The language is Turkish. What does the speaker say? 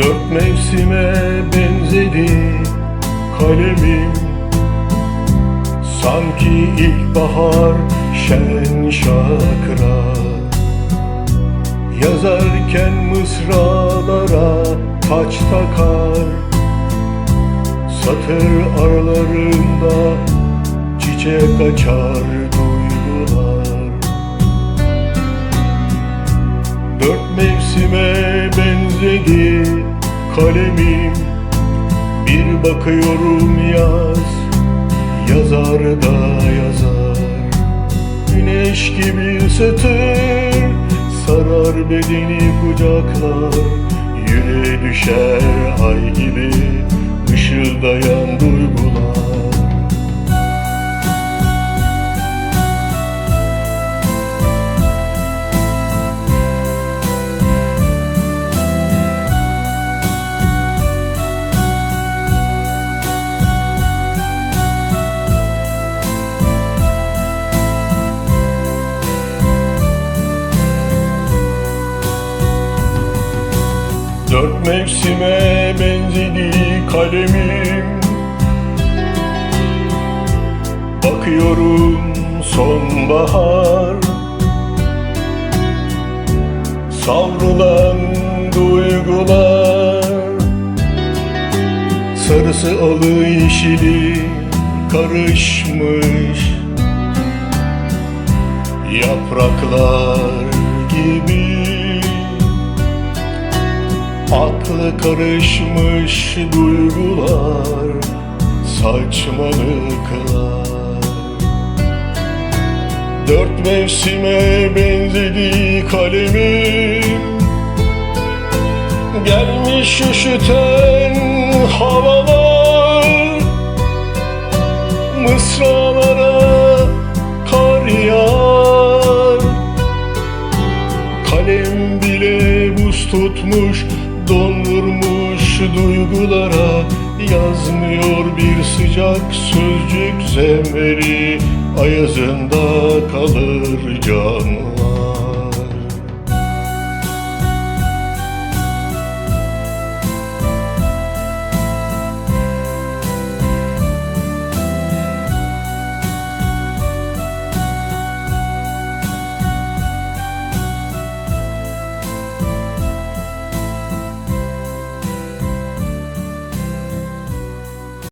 Dört mevsime benzedi kalemim. Sanki ilkbahar şen şakra. Yazarken mısralara taç takar. Satır aralarında çiçek açar duygular. Dört mevsime benzedi kalemim. Bir bakıyorum yaz, yazar da yazar. Güneş gibi ısıtır, sarar bedeni kucaklar. Yüreğe düşer ay gibi ışıldayan duygular Dört mevsime benzedi kalemim. Bakıyorum sonbahar. Savrulan duygular. Sarısı alı yeşili karışmış. Yapraklar gibi Aklı karışmış duygular Saçmalıklar. Dört mevsime benzedi kalemim Gelmiş üşüten havalar. Mısralara kar yağar Kalem bile buz tutmuş Dondurmuş duygulara Yazmıyor bir sıcak sözcük Zemheri ayazında kalır canım